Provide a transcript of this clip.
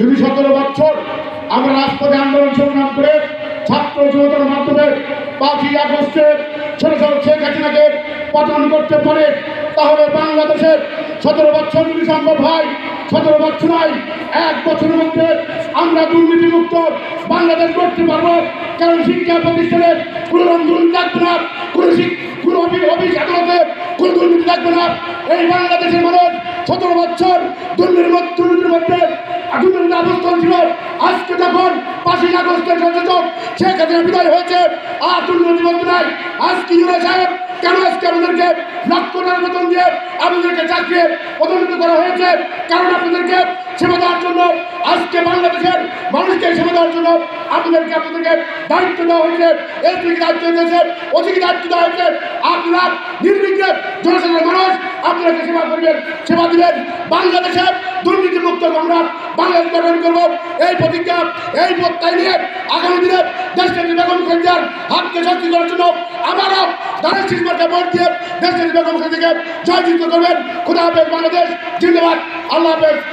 যদি সতেরো বছর আমরা রাজপথে আন্দোলন সংগ্রাম করে ছাত্র যুবতার মাধ্যমে পাঁচই আগস্টে ছোট ছোট শেখ হাসিনাকে পতন করতে পারে, তাহলে বাংলাদেশের সতেরো বছর যদি সম্ভব হয়, সতেরো বছর নয়, এক বছরের মধ্যে আমরা দুর্নীতিমুক্ত বাংলাদেশ করতে পারব। কারণ শিক্ষা প্রতিষ্ঠানের কোনো রঙ্গুন থাকবে না, কোনো কোনো অফিস আদালতে কোনো দুর্নীতি থাকবে না। এই বাংলাদেশের মানুষ সতেরো বছর দুর্নীতির মধ্যে দুর্নীতির অবস্থান ছিল। আজকে যখন পাঁচই আগস্টের সচেতন শেখ হাসিনা বিদায় হয়েছে। আর দুর্নীতি মধ্যে নাই। আজকে ইউরে সাহেব কেন আজকে আমাদেরকে লক্ষ টাকা বেতন দিয়ে আমাদেরকে চাকরি পদোন্নতি করা হয়েছে? কারণ আপনাদেরকে সেবা দেওয়ার জন্য আজকে বাংলাদেশের মানুষকে সেবা দেওয়ার জন্য আপনাদেরকে আপনাদেরকে দায়িত্ব দেওয়া হয়েছে। এসপিকে দায়িত্ব দিয়েছে ওসিকে দায়িত্ব দেওয়া হয়েছে। আপনারা নির্বিঘ্নে জনসাধারণ মানুষ আপনাদেরকে সেবা করবেন, সেবা দিবেন। বাংলাদেশের দুর্নীতিমুক্ত আমরা বাংলাদেশ গঠন করব। এই প্রতিজ্ঞা, এই প্রত্যয় নিয়ে আগামী দিনে দেশকে বেগম খালেদার হাতকে শক্তি করার জন্য আমারও দানের সিনেমাকে ভোট দিয়ে দেশকে বেগম খালেদাকে জয়যুক্ত করবেন। খুদা হাফেজ বাংলাদেশ, জিন্দাবাদ। আল্লাহ হাফেজ।